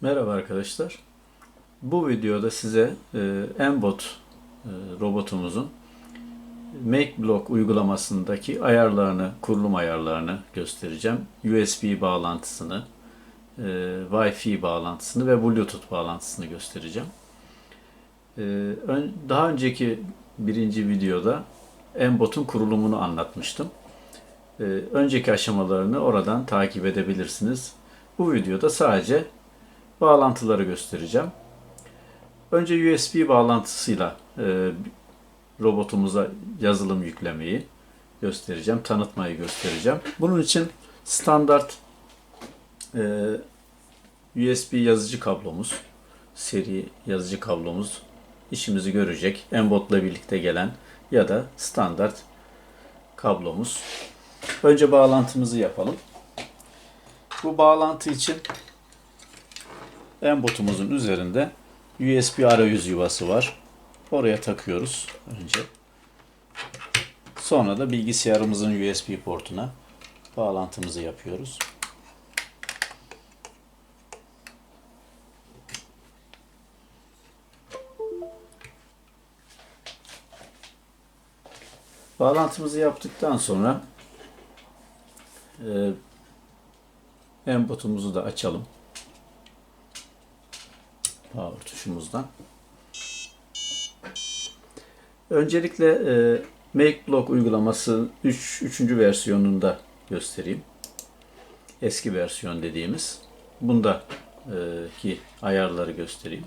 Merhaba arkadaşlar. Bu videoda size e, Mbot e, robotumuzun MakeBlock uygulamasındaki ayarlarını, kurulum ayarlarını göstereceğim. USB bağlantısını, e, Wi-Fi bağlantısını ve Bluetooth bağlantısını göstereceğim. E, ön, daha önceki birinci videoda Mbot'un kurulumunu anlatmıştım. E, önceki aşamalarını oradan takip edebilirsiniz. Bu videoda sadece bağlantıları göstereceğim. Önce USB bağlantısıyla e, robotumuza yazılım yüklemeyi göstereceğim, tanıtmayı göstereceğim. Bunun için standart e, USB yazıcı kablomuz, seri yazıcı kablomuz işimizi görecek. Mbot'la birlikte gelen ya da standart kablomuz. Önce bağlantımızı yapalım. Bu bağlantı için Mbotumuzun üzerinde USB arayüz yuvası var. Oraya takıyoruz önce. Sonra da bilgisayarımızın USB portuna bağlantımızı yapıyoruz. Bağlantımızı yaptıktan sonra e, Mbotumuzu da açalım power tuşumuzdan. Öncelikle e, MakeBlock uygulaması 3. 3. versiyonunda göstereyim. Eski versiyon dediğimiz. Bunda e, ki ayarları göstereyim.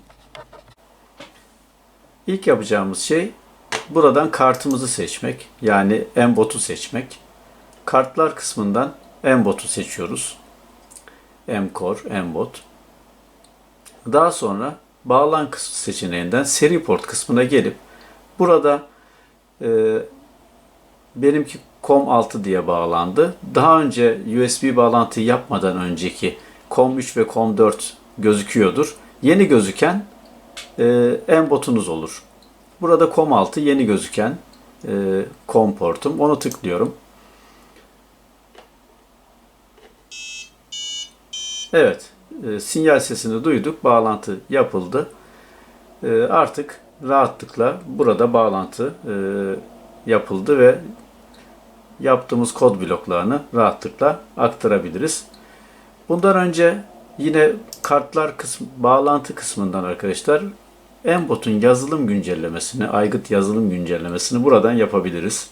İlk yapacağımız şey buradan kartımızı seçmek. Yani Mbot'u seçmek. Kartlar kısmından Mbot'u seçiyoruz. Mcore. Daha sonra bağlan kısmı seçeneğinden seri port kısmına gelip burada e, benimki COM6 diye bağlandı. Daha önce USB bağlantı yapmadan önceki COM3 ve COM4 gözüküyordur. Yeni gözüken e, M-botunuz olur. Burada COM6 yeni gözüken e, COM portum. Onu tıklıyorum. Evet e, sinyal sesini duyduk, bağlantı yapıldı. E, artık rahatlıkla burada bağlantı e, yapıldı ve yaptığımız kod bloklarını rahatlıkla aktarabiliriz. Bundan önce yine kartlar kısmı, bağlantı kısmından arkadaşlar Mbot'un yazılım güncellemesini, aygıt yazılım güncellemesini buradan yapabiliriz.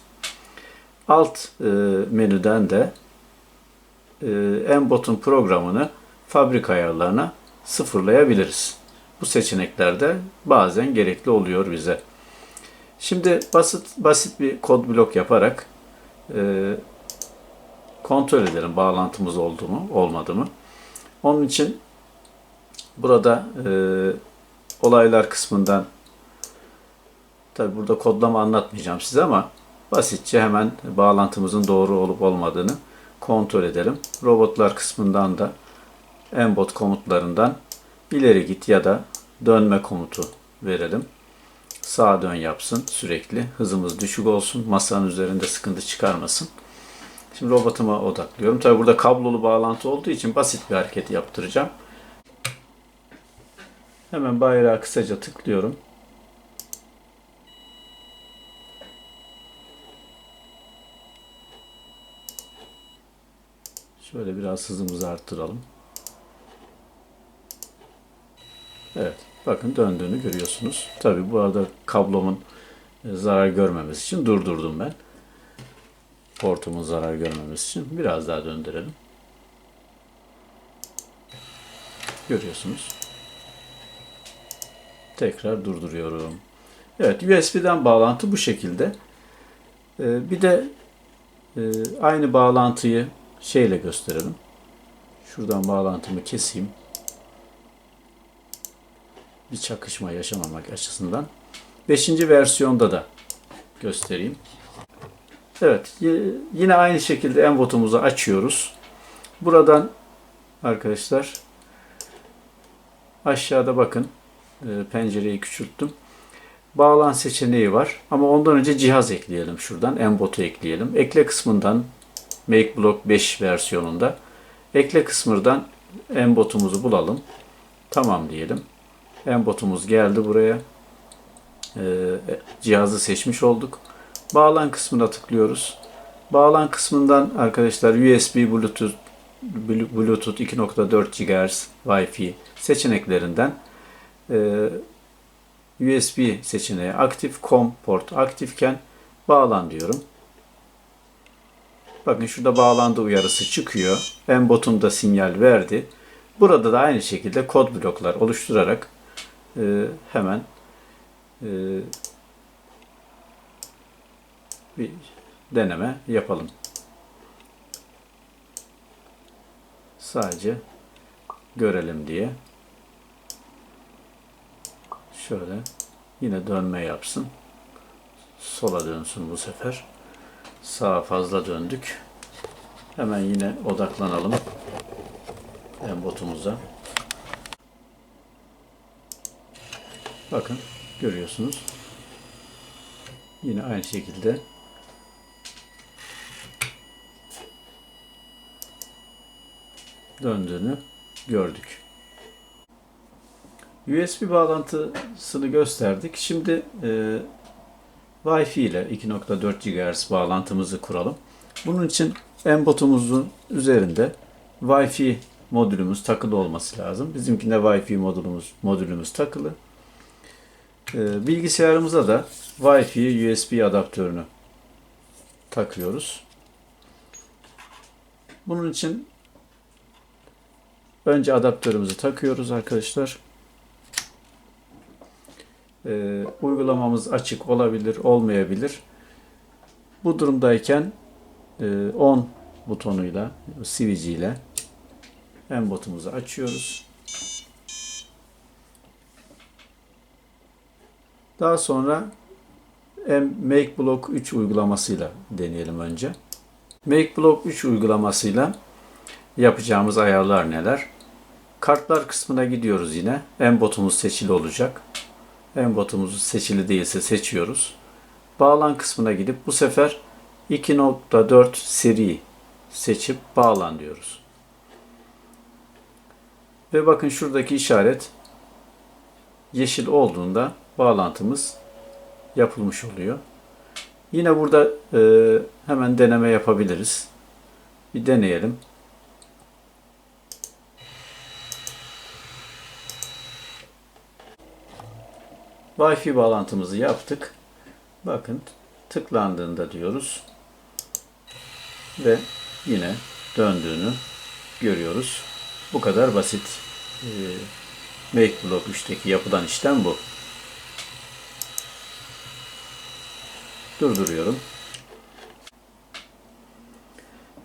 Alt e, menüden de e, Mbot'un programını fabrika ayarlarına sıfırlayabiliriz. Bu seçeneklerde bazen gerekli oluyor bize. Şimdi basit basit bir kod blok yaparak e, kontrol edelim bağlantımız oldu mu olmadı mı. Onun için burada e, olaylar kısmından tabi burada kodlama anlatmayacağım size ama basitçe hemen bağlantımızın doğru olup olmadığını kontrol edelim. Robotlar kısmından da Mbot komutlarından ileri git ya da dönme komutu verelim. Sağa dön yapsın sürekli. Hızımız düşük olsun. Masanın üzerinde sıkıntı çıkarmasın. Şimdi robotuma odaklıyorum. Tabi burada kablolu bağlantı olduğu için basit bir hareket yaptıracağım. Hemen bayrağı kısaca tıklıyorum. Şöyle biraz hızımızı arttıralım. Evet. Bakın döndüğünü görüyorsunuz. Tabi bu arada kablomun e, zarar görmemesi için durdurdum ben. Portumun zarar görmemesi için. Biraz daha döndürelim. Görüyorsunuz. Tekrar durduruyorum. Evet USB'den bağlantı bu şekilde. Ee, bir de e, aynı bağlantıyı şeyle gösterelim. Şuradan bağlantımı keseyim bir çakışma yaşamamak açısından. Beşinci versiyonda da göstereyim. Evet, yine aynı şekilde envotumuzu açıyoruz. Buradan arkadaşlar aşağıda bakın e, pencereyi küçülttüm. Bağlan seçeneği var ama ondan önce cihaz ekleyelim şuradan. Embot'u ekleyelim. Ekle kısmından MakeBlock 5 versiyonunda ekle kısmından Embot'umuzu bulalım. Tamam diyelim. Embotumuz geldi buraya. Ee, cihazı seçmiş olduk. Bağlan kısmına tıklıyoruz. Bağlan kısmından arkadaşlar USB Bluetooth Bluetooth 2.4 GHz Wi-Fi seçeneklerinden e, USB seçeneği aktif, COM port aktifken bağlan diyorum. Bakın şurada bağlandı uyarısı çıkıyor. Embot'um da sinyal verdi. Burada da aynı şekilde kod bloklar oluşturarak e, hemen e, bir deneme yapalım. Sadece görelim diye. Şöyle yine dönme yapsın. Sola dönsün bu sefer. Sağa fazla döndük. Hemen yine odaklanalım embotumuza. Bakın görüyorsunuz. Yine aynı şekilde döndüğünü gördük. USB bağlantısını gösterdik. Şimdi e, Wi-Fi ile 2.4 GHz bağlantımızı kuralım. Bunun için Mbotumuzun üzerinde Wi-Fi modülümüz takılı olması lazım. Bizimkinde Wi-Fi modülümüz, modülümüz takılı. E, bilgisayarımıza da Wi-Fi USB adaptörünü takıyoruz. Bunun için önce adaptörümüzü takıyoruz arkadaşlar e, uygulamamız açık olabilir, olmayabilir. Bu durumdayken e, on butonuyla, switch en botumuzu açıyoruz. Daha sonra Make Block 3 uygulamasıyla deneyelim önce. Make Block 3 uygulamasıyla yapacağımız ayarlar neler? Kartlar kısmına gidiyoruz yine. En botumuz seçili olacak. Embotumuzu seçili değilse seçiyoruz. Bağlan kısmına gidip bu sefer 2.4 seri seçip bağlan diyoruz. Ve bakın şuradaki işaret yeşil olduğunda bağlantımız yapılmış oluyor. Yine burada e, hemen deneme yapabiliriz. Bir deneyelim. Wi-Fi bağlantımızı yaptık. Bakın tıklandığında diyoruz. Ve yine döndüğünü görüyoruz. Bu kadar basit. Ee, Make Block 3'teki yapılan işlem bu. Durduruyorum.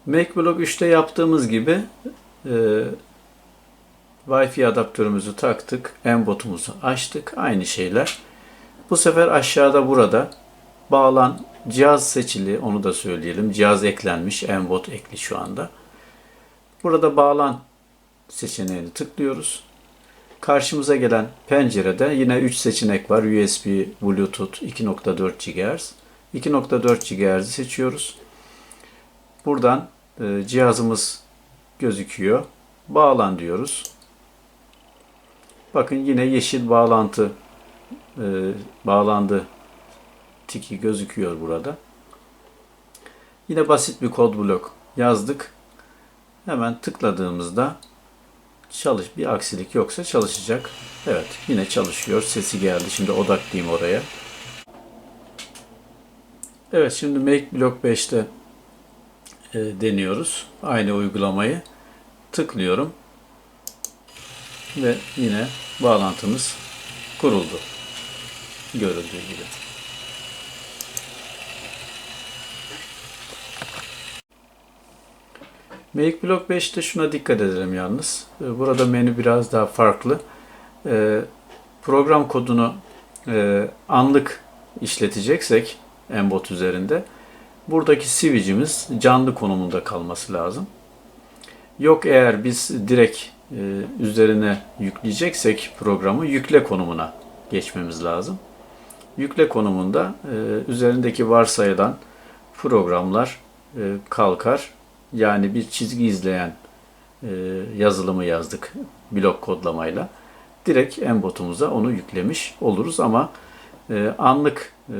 Make Block 3'te yaptığımız gibi e, Wi-Fi adaptörümüzü taktık. M-botumuzu açtık. Aynı şeyler. Bu sefer aşağıda burada bağlan cihaz seçili. Onu da söyleyelim. Cihaz eklenmiş. M-bot ekli şu anda. Burada bağlan seçeneğini tıklıyoruz. Karşımıza gelen pencerede yine 3 seçenek var. USB, Bluetooth, 2.4 GHz. 2.4 GHz'i seçiyoruz. Buradan e, cihazımız gözüküyor. Bağlan diyoruz. Bakın yine yeşil bağlantı e, bağlandı tiki gözüküyor burada. Yine basit bir kod blok yazdık. Hemen tıkladığımızda çalış bir aksilik yoksa çalışacak. Evet yine çalışıyor. Sesi geldi. Şimdi odaklıyım oraya. Evet şimdi Make Block 5'te e, deniyoruz. Aynı uygulamayı tıklıyorum. Ve yine bağlantımız kuruldu. Görüldüğü gibi. Make Block 5'te şuna dikkat edelim yalnız. Ee, burada menü biraz daha farklı. Ee, program kodunu e, anlık işleteceksek Mbot üzerinde buradaki switch'imiz canlı konumunda kalması lazım. Yok eğer biz direkt e, üzerine yükleyeceksek programı yükle konumuna geçmemiz lazım. Yükle konumunda e, üzerindeki varsayılan programlar e, kalkar. Yani bir çizgi izleyen yazılımı yazdık blok kodlamayla. direkt embotumuza onu yüklemiş oluruz ama e, anlık e,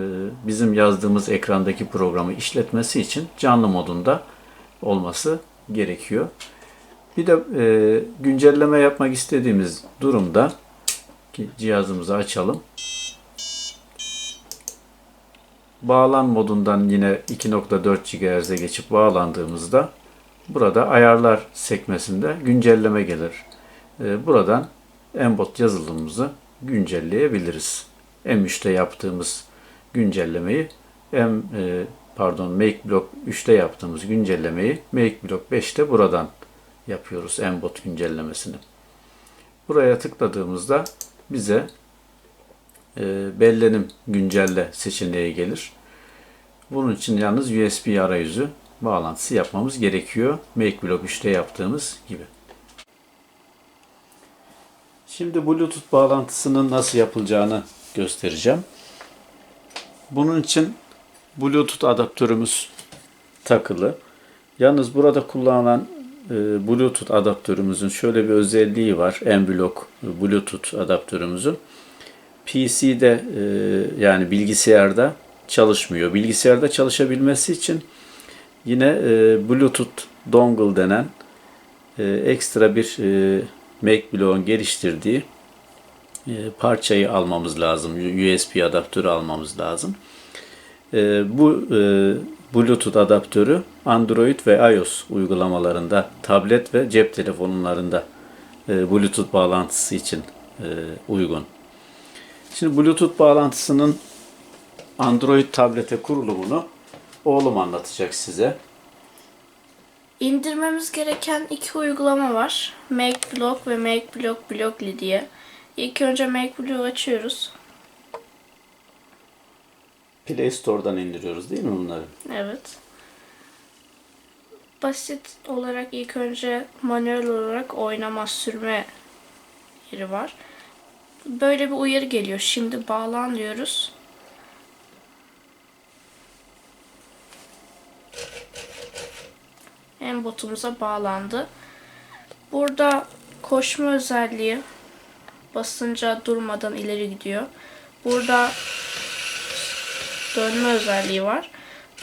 bizim yazdığımız ekrandaki programı işletmesi için canlı modunda olması gerekiyor. Bir de e, güncelleme yapmak istediğimiz durumda ki cihazımızı açalım. Bağlan modundan yine 2.4 GHz'e geçip bağlandığımızda burada ayarlar sekmesinde güncelleme gelir. E, buradan Embot yazılımımızı güncelleyebiliriz. M3'te yaptığımız güncellemeyi M e, pardon Make Block 3'te yaptığımız güncellemeyi Make Block 5'te buradan yapıyoruz Embot güncellemesini. Buraya tıkladığımızda bize e, bellenim güncelle seçeneği gelir. Bunun için yalnız USB arayüzü bağlantısı yapmamız gerekiyor. Make Block 3'te yaptığımız gibi. Şimdi Bluetooth bağlantısının nasıl yapılacağını göstereceğim. Bunun için Bluetooth adaptörümüz takılı. Yalnız burada kullanılan e, Bluetooth adaptörümüzün şöyle bir özelliği var. M-Block Bluetooth adaptörümüzün. PC'de e, yani bilgisayarda çalışmıyor. Bilgisayarda çalışabilmesi için yine e, Bluetooth dongle denen e, ekstra bir e, MacBlock'un geliştirdiği e, parçayı almamız lazım. USB adaptörü almamız lazım. E, bu e, Bluetooth adaptörü Android ve iOS uygulamalarında, tablet ve cep telefonlarında e, Bluetooth bağlantısı için e, uygun. Şimdi Bluetooth bağlantısının Android tablete kurulumunu oğlum anlatacak size. İndirmemiz gereken iki uygulama var. MakeBlock ve MakeBlock Blockly diye. İlk önce MakeBlock'u açıyoruz. Play Store'dan indiriyoruz değil mi bunları? Evet. Basit olarak ilk önce manuel olarak oynama sürme yeri var. Böyle bir uyarı geliyor. Şimdi bağlan diyoruz. En botumuza bağlandı. Burada koşma özelliği basınca durmadan ileri gidiyor. Burada dönme özelliği var.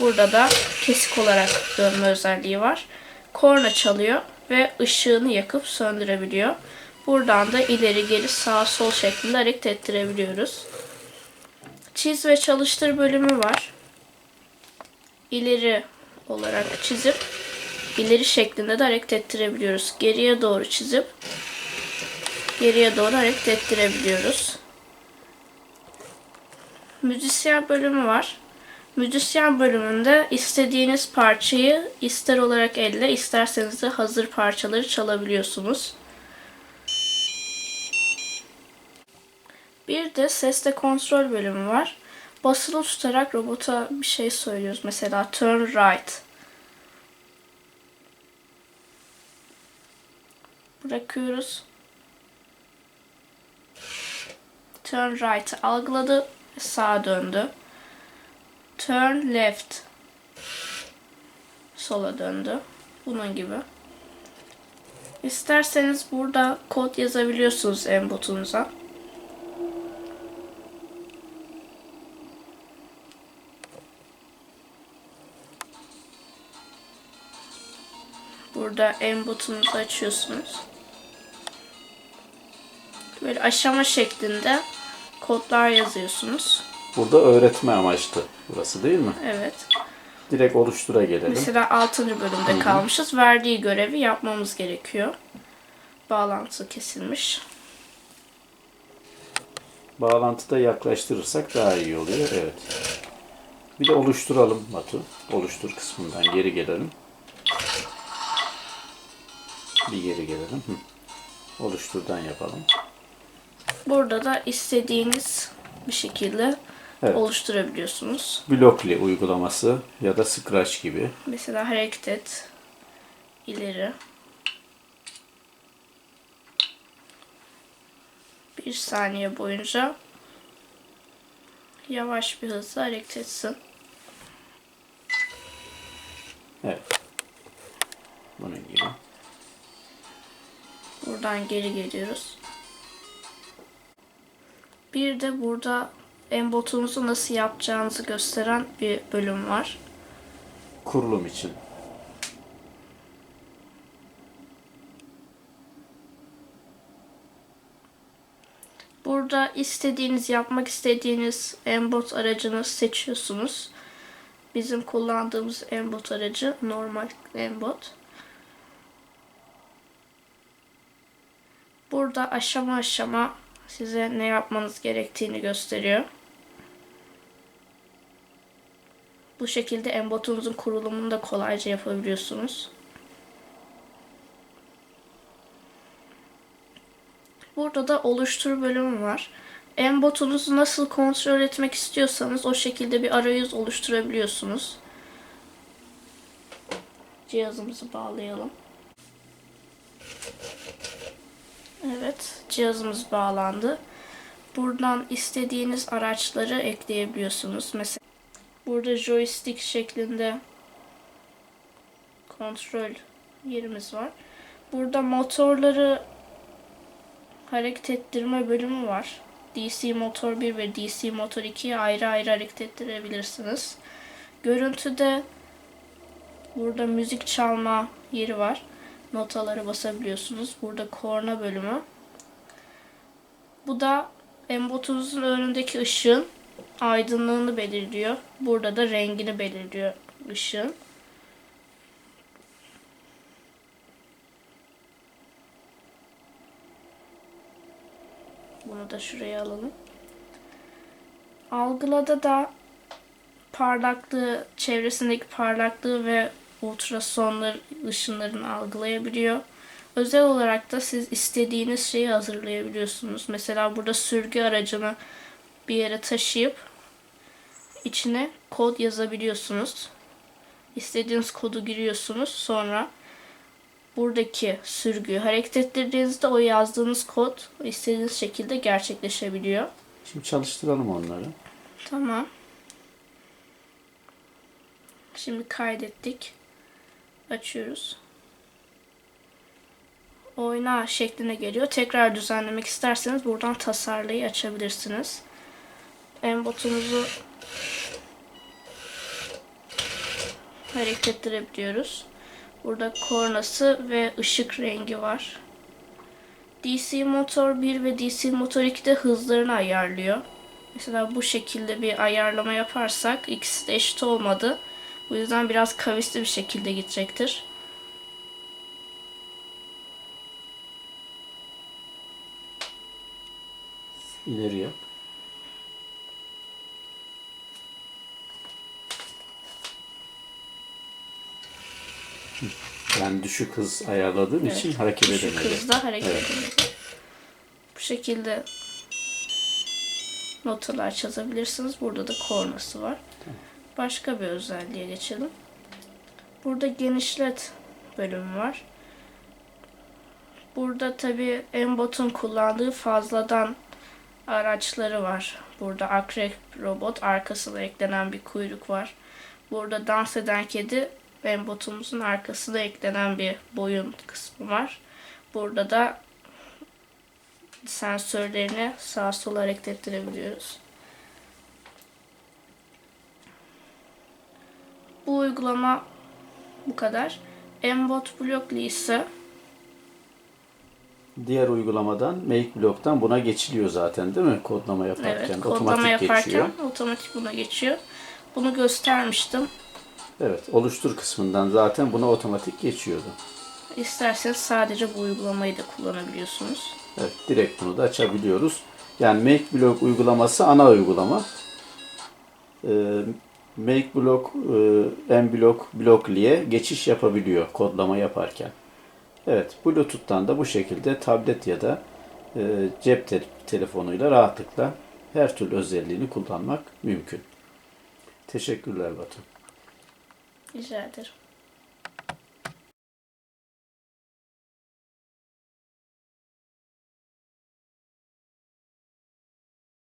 Burada da kesik olarak dönme özelliği var. Korna çalıyor ve ışığını yakıp söndürebiliyor. Buradan da ileri geri sağ sol şeklinde hareket ettirebiliyoruz. Çiz ve çalıştır bölümü var. İleri olarak çizip ileri şeklinde de hareket ettirebiliyoruz. Geriye doğru çizip geriye doğru hareket ettirebiliyoruz. Müzisyen bölümü var. Müzisyen bölümünde istediğiniz parçayı ister olarak elle isterseniz de hazır parçaları çalabiliyorsunuz. Bir de sesle kontrol bölümü var. Basılı tutarak robota bir şey söylüyoruz. Mesela turn right. Bırakıyoruz. Turn right'ı algıladı ve sağa döndü. Turn left. Sola döndü. Bunun gibi. İsterseniz burada kod yazabiliyorsunuz embotunuza. Burada embotunuzu açıyorsunuz. Böyle aşama şeklinde kodlar yazıyorsunuz. Burada öğretme amaçlı burası değil mi? Evet. Direkt oluştura gelelim. Mesela 6. bölümde kalmışız. Verdiği görevi yapmamız gerekiyor. Bağlantı kesilmiş. Bağlantıda yaklaştırırsak daha iyi oluyor. Evet. Bir de oluşturalım Batu. Oluştur kısmından geri gelelim. Bir geri gelelim. Hı. Oluşturdan yapalım. Burada da istediğiniz bir şekilde Evet. oluşturabiliyorsunuz. Blockly uygulaması ya da Scratch gibi. Mesela hareket et. ileri. Bir saniye boyunca yavaş bir hızla hareket etsin. Evet. Bunun gibi. Buradan geri geliyoruz. Bir de burada embotunuzu nasıl yapacağınızı gösteren bir bölüm var. Kurulum için. Burada istediğiniz, yapmak istediğiniz embot aracını seçiyorsunuz. Bizim kullandığımız embot aracı normal embot. Burada aşama aşama size ne yapmanız gerektiğini gösteriyor. Bu şekilde embotunuzun kurulumunu da kolayca yapabiliyorsunuz. Burada da oluştur bölümü var. Embotunuzu nasıl kontrol etmek istiyorsanız o şekilde bir arayüz oluşturabiliyorsunuz. Cihazımızı bağlayalım. Evet, cihazımız bağlandı. Buradan istediğiniz araçları ekleyebiliyorsunuz. Mesela burada joystick şeklinde kontrol yerimiz var. Burada motorları hareket ettirme bölümü var. DC motor 1 ve DC motor 2'yi ayrı ayrı hareket ettirebilirsiniz. Görüntüde burada müzik çalma yeri var. Notaları basabiliyorsunuz. Burada korna bölümü. Bu da embotunuzun önündeki ışığın aydınlığını belirliyor. Burada da rengini belirliyor ışığın. Bunu da şuraya alalım. Algılada da parlaklığı, çevresindeki parlaklığı ve ultrasonlar ışınlarını algılayabiliyor. Özel olarak da siz istediğiniz şeyi hazırlayabiliyorsunuz. Mesela burada sürgü aracını bir yere taşıyıp içine kod yazabiliyorsunuz. İstediğiniz kodu giriyorsunuz. Sonra buradaki sürgüyü hareket ettirdiğinizde o yazdığınız kod istediğiniz şekilde gerçekleşebiliyor. Şimdi çalıştıralım onları. Tamam. Şimdi kaydettik. Açıyoruz. Oyna şekline geliyor. Tekrar düzenlemek isterseniz buradan tasarlayı açabilirsiniz. Embotunuzu hareket ettirebiliyoruz. Burada kornası ve ışık rengi var. DC Motor 1 ve DC Motor 2 de hızlarını ayarlıyor. Mesela bu şekilde bir ayarlama yaparsak ikisi de eşit olmadı. Bu yüzden biraz kavisli bir şekilde gidecektir. İleri yap. Yani düşük hız ayarladığım Evet, için hareket Düşük edemedi. hızda hareket Evet. edemedi. Bu şekilde notalar çizebilirsiniz. Burada da kornası var. Başka bir özelliğe geçelim. Burada genişlet bölümü var. Burada tabi Embot'un kullandığı fazladan araçları var. Burada akrep robot arkasına eklenen bir kuyruk var. Burada dans eden kedi Embot'umuzun arkasına eklenen bir boyun kısmı var. Burada da sensörlerini sağa sola hareket ettirebiliyoruz. Bu uygulama bu kadar. Embot Blockly ise Diğer uygulamadan Make Block'tan buna geçiliyor zaten değil mi? Kodlama yaparken. evet, kodlama otomatik yaparken geçiyor. otomatik buna geçiyor. Bunu göstermiştim. Evet, oluştur kısmından zaten buna otomatik geçiyordu. İsterseniz sadece bu uygulamayı da kullanabiliyorsunuz. Evet, direkt bunu da açabiliyoruz. Yani Make Block uygulaması ana uygulama. Ee, Make Block, e, Mblock, Blockly'e geçiş yapabiliyor kodlama yaparken. Evet, Bluetooth'tan da bu şekilde tablet ya da e, cep te- telefonuyla rahatlıkla her türlü özelliğini kullanmak mümkün. Teşekkürler Batu. Rica ederim.